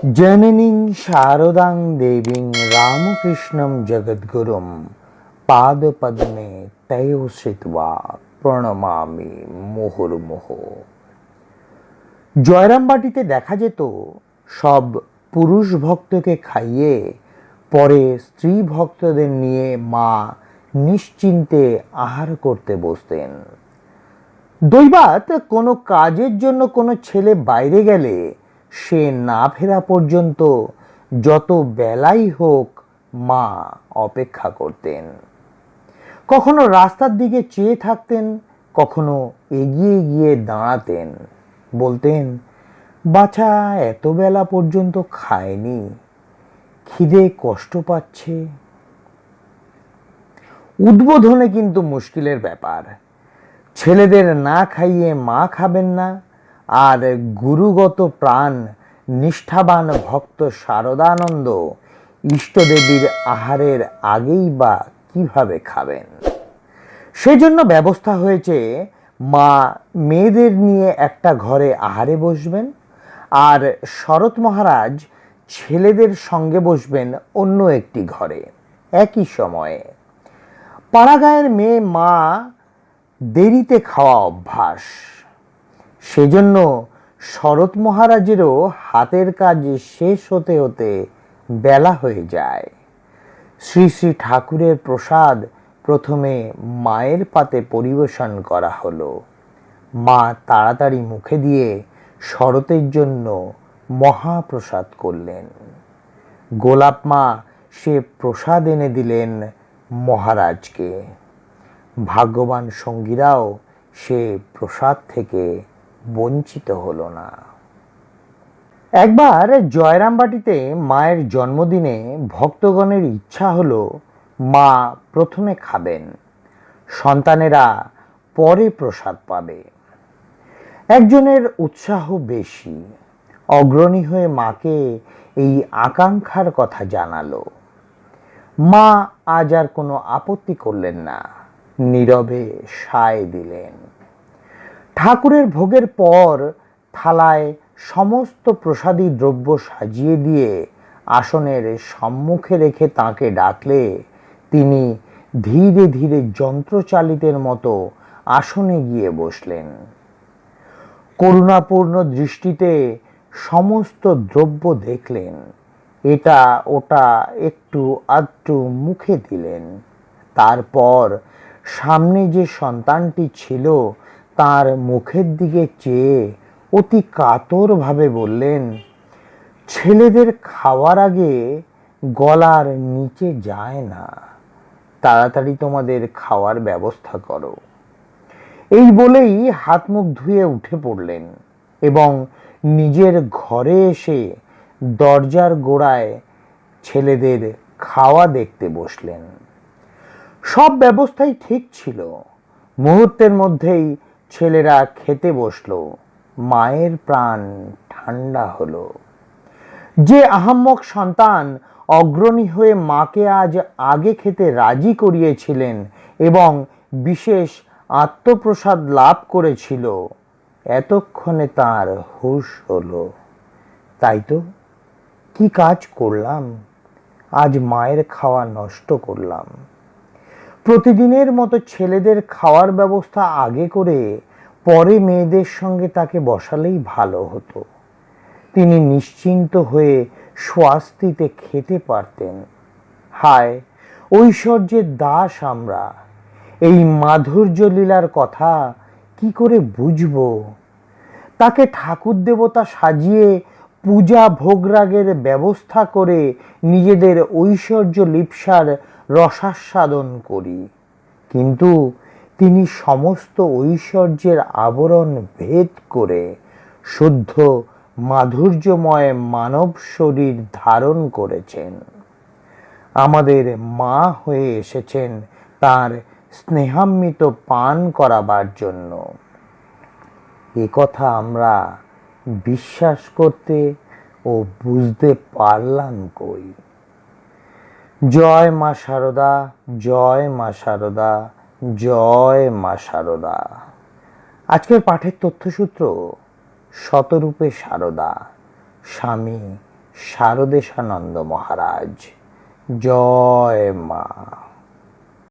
জননীং শারদাং দেবীং রামকৃষ্ণম জগদ্গুরুম পাদপদ্মে তয় শ্রিত্বা প্রণমামি মুহুর্মুহ। জয়রামবাটিতে দেখা যেত সব পুরুষ ভক্তকে খাইয়ে পরে স্ত্রী ভক্তদের নিয়ে মা নিশ্চিন্তে আহার করতে বসতেন। দৈবাত কোনো কাজের জন্য কোনো ছেলে বাইরে গেলে সে না ফেরা পর্যন্ত যত বেলাই হোক মা অপেক্ষা করতেন। কখনো রাস্তার দিকে চেয়ে থাকতেন, কখনো এগিয়ে গিয়ে দাঁড়াতেন। বলতেন, বাছা, এত বেলা পর্যন্ত খায়নি, খিদে কষ্ট পাচ্ছে। উদ্বোধনে কিন্তু মুশকিলের ব্যাপার। ছেলেদের না খাইয়ে মা খাবেন না আর গুরুগত প্রাণ, নিষ্ঠাবান ভক্ত শারদানন্দ, ইষ্টদেবীর আহারের আগেই বা কীভাবে খাবেন? সেজন্য ব্যবস্থা হয়েছে, মা মেয়েদের নিয়ে একটা ঘরে আহারে বসবেন, আর শরৎ মহারাজ ছেলেদের সঙ্গে বসবেন অন্য একটি ঘরে, একই সময়ে। পাড়াগাঁয়ের মেয়ে মা দেরিতে খাওয়া অভ্যাস। সেজন্য শরৎ মহারাজেরও হাতের কাজ শেষ হতে হতে বেলা হয়ে যায়। শ্রী শ্রী ঠাকুরের প্রসাদ প্রথমে মায়ের পাতে পরিবেশন করা হলো। মা তাড়াতাড়ি মুখে দিয়ে শরতের জন্য মহাপ্রসাদ করলেন। গোলাপ মা সে প্রসাদ এনে দিলেন মহারাজকে। ভাগ্যবান সঙ্গীরাও সে প্রসাদ থেকে বঞ্চিত হলো না। একবার জয়রামবাটিতে মায়ের জন্মদিনে ভক্তগণের ইচ্ছা হলো মা প্রথমে খাবেন, সন্তানেরা পরে প্রসাদ পাবে। একজনের উৎসাহ বেশি, অগ্রণী হয়ে মাকে এই আকাঙ্ক্ষার কথা জানালো। মা আজ আর কোনো আপত্তি করলেন না, নীরবে সায় দিলেন। ঠাকুরের ভোগের পর থালায় সমস্ত প্রসাদী দ্রব্য সাজিয়ে দিয়ে আসনের সম্মুখে রেখে তাকে ডাকলে, তিনি ধীরে ধীরে যন্ত্রচালিতের মতো আসনে গিয়ে বসলেন। করুণাপূর্ণ দৃষ্টিতে সমস্ত দ্রব্য দেখলেন। এটা ওটা একটু আধটু মুখে দিলেন। তারপর সামনে যে সন্তানটি ছিল তার মুখের দিকে চেয়ে অতি কাতরভাবে বললেন, ছেলেদের খাওয়ার আগে গলার নিচে যায় না। তাড়াতাড়ি তোমাদের খাওয়ার ব্যবস্থা করো। এই বলেই হাত মুখ ধুয়ে উঠে পড়লেন এবং নিজের ঘরে এসে দরজার গোড়ায় ছেলেদের খাওয়া দেখতে বসলেন। সব ব্যবস্থাই ঠিক ছিল। মুহূর্তের মধ্যেই ছেলেরা খেতে বসল। মায়ের প্রাণ ঠান্ডা হলো। যে আহাম্মক সন্তান অগ্রণী হয়ে মাকে আজ আগে খেতে রাজি করিয়েছিলেন এবং বিশেষ আত্মপ্রসাদ লাভ করেছিল, এতক্ষণে তার হুশ হলো। তাই তো? কি কাজ করলাম? আজ মায়ের খাওয়া নষ্ট করলাম। প্রতিদিনের মতো ছেলেদের খাওয়ার ব্যবস্থা আগে করে পরে মেয়েদের সঙ্গে তাকে বসালেই ভালো হতো। তিনি নিশ্চিন্ত হয়ে স্বাস্তিতে খেতে পারতেন। হায়, ঐশ্বর্যের দাস আমরা। এই মাধুর্য লীলার কথা কি করে বুঝব? তাকে ঠাকুর দেবতা সাজিয়ে পূজা ভোগরাগের ব্যবস্থা করে নিজেদের ঐশ্বর্য লিপ্সার রসাস্বাদন করি। কিন্তু তিনি সমস্ত ঐশ্বর্যের আবরণ ভেদ করে শুদ্ধ, মাধুর্যময় মানব শরীর ধারণ করেছেন। আমাদের মা হয়ে এসেছেন তার স্নেহান্বিত পান করাবার জন্য। এ কথা আমরা বিশ্বাস করতে ও বুঝতে পারলাম কই। জয় মা শারদা জয় মা শারদা জয় মা শারদা আজকের পাঠের তথ্যসূত্র, শতরূপে শারদা স্বামী শারদেশানন্দ মহারাজ। জয় মা।